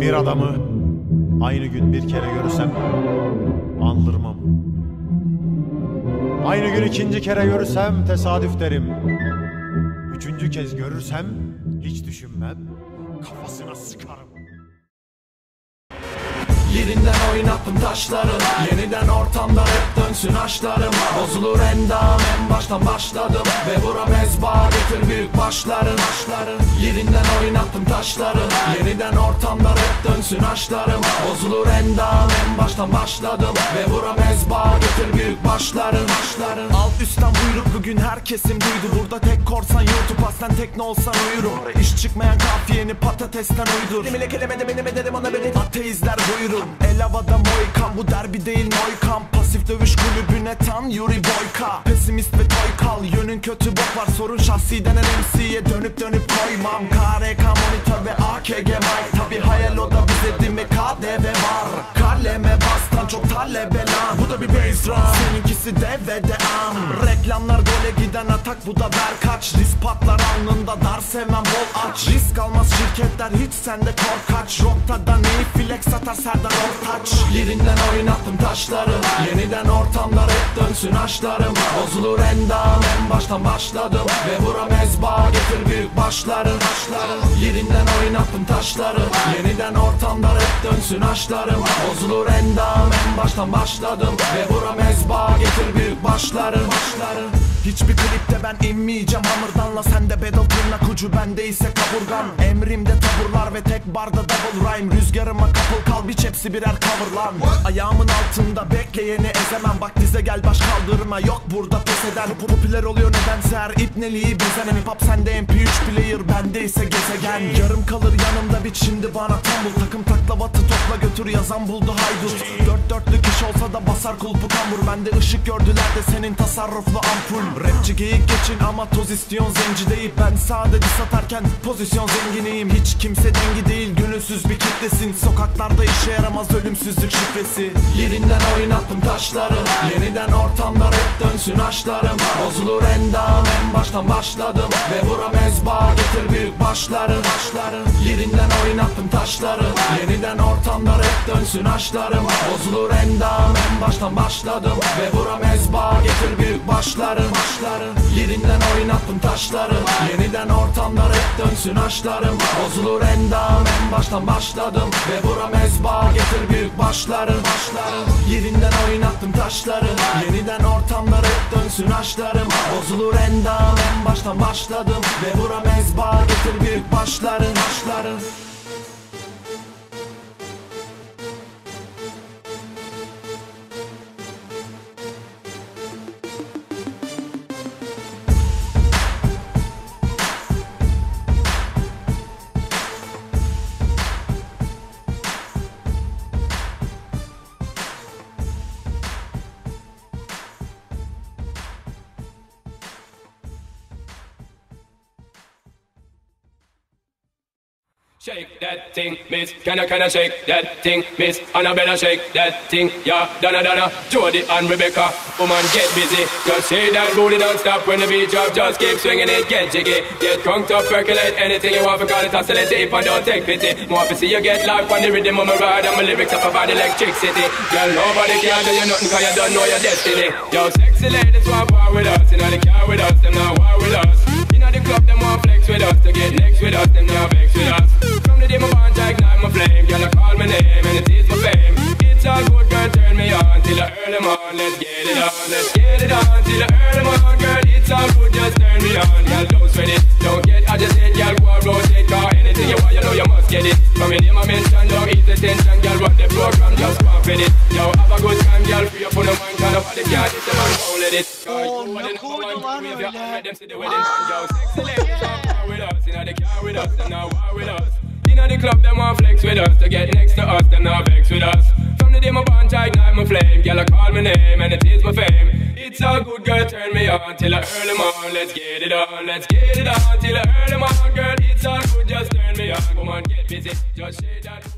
Bir adamı aynı gün bir kere görürsem andırmam. Aynı gün ikinci kere görürsem tesadüf derim. Üçüncü kez görürsem hiç düşünmem. Kafasına sıkarım. Yerinden oynattım taşları Yeniden ortamda hep dönsün aşklarım. Bozulur endam en baştan başladım. Ve bura mezba getir büyük başların. Aşkların Yerinden oynattım taşları Yeniden ortamda hep dönsün aşklarım. Bozulur endam en baştan başladım. Ve bura mezba getir büyük başların. Aşkların Alt üstten buyruk bugün herkesin duydu Burada tek korsan YouTube aslen tekne olsan uyurum İş çıkmayan kafiyeni patatesten uydur. Demile kelime de benim ederim ona beni. Ateizler buyurun. El havada moikan bu derbi değil moikan Pasif dövüş kulübüne tam Yuri Boyka. Pesimist ve toykal yönün kötü bok var. Sorun şahsi denen MC'ye dönüp dönüp koymam. KRK monitör ve AKG mic. Tabi hayal o da bize değil mi çok talebe Bu da bir bass drum. Seninkisi dev ve de am. Reklamlar gole giden atak bu da ver kaç. Risk patlar alnında dar sevmem bol aç. Risk almaz şirketler hiç sende korkaç. Roktadan iyi flex satar Serdar Ortaç. Yerinden oynattım taşları Yeniden ortamlar hep dönsün aşklarım Bozulur endam en baştan başladım. Ve bura mezba getir büyük başların aşkların Yerinden oynattım taşları. Yeniden ortamlar hep dönsün aşklarım Bozulur endam en baştan başladım. Ve bura mezba getir büyük başların başların Hiçbir klipte ben inmeyeceğim. Hamurdanla Sende battle tırnak ucu. Bende ise kaburgan Emrimde taburlar ve tek barda double rhyme. Rüzgarıma kapıl kal biç hepsi birer cover lan. Ayağımın altında bekleyeni ezemem. Bak dize gel baş kaldırma. Yok burada pes eden. Popüler oluyor nedense her ipneliği bizden. Hip hop sende MP3 player bende ise gezegen. Yarım kalır yanımda bit. Şimdi bana tambul Takım taklavatı topla götür. Yazan buldu haydut. Dört dörtlük iş olsa da basar kulpu kambur Bende ışık gördüler de senin tasarruflu ampul. Rapçi geyik geçin ama toz istiyon zenci değil. Ben sadece satarken pozisyon zenginiyim. Hiç kimse dengi değil. Gönülsüz bir kitlesin Sokaklarda işe yaramaz ölümsüzlük şifresi. Yerinden oynattım taşları. Yeniden ortamlar hep dönsün aşklarım Bozulur endam en baştan başladım. Ve bura mezba getir büyük başların aşkların Yerinden oynattım taşları. Yeniden ortamlar hep dönsün aşklarım Bozulur endam en baştan başladım. Ve bura mezba getir büyük başların başların Yerinden oynattım taşları. Yeniden ortamlar hep dönsün aşklarım Bozulur endam en baştan başladım. Ve bura mezba getir büyük başların. Başların Yerinden oynattım taşları Yeniden ortamlar hep dönsün aşklarım. Bozulur endam en baştan başladım. Ve bura mezba getir büyük başların başların Shake that thing, miss. Can I, can I shake that thing, miss? I better shake that thing, yeah. Donna, Donna, Jody and Rebecca. Woman, get busy. Just shake that booty, don't stop when the beat drop. Just keep swinging it, get jiggy. Get drunk up, percolate anything you want. Because it's oscillate if I don't take pity. More to see you get life on the rhythm of my ride. And my lyrics up about electricity. Girl, nobody can do you nothing because you don't know your destiny. Yo, sexy ladies want war with us. You know they care with us, them not war with us. You know the club, them want flex with us. To get next with us, them not vex with us. The I ignite my flame. Girl, I call my name and it is my fame. It's all good, girl, turn me on till earn them. Let's get it on, let's get it on till earn them on. Girl, it's all good, just turn me on. Girl, don't sweat it, don't get. Girl, go and rotate, car anything you want, you know you must get it. From your name I mention, don't the tension. Girl, run the program, just go and it. Yo, have a good time, girl, free up on the and it. Know, man. Your hand, let them see the wedding. Yo, sexy want war with us. You know care with us, them not war with us. Club, them want flex with us. To get next to us, them not vex with us. From the day my bond, I ignite my flame. Girl, I call my name and it is my fame. It's all good, girl, turn me on Till I earn them on, let's get it on Let's get it on, till I earn them on Girl, it's all good, just turn me on. Come on, get busy, just shake that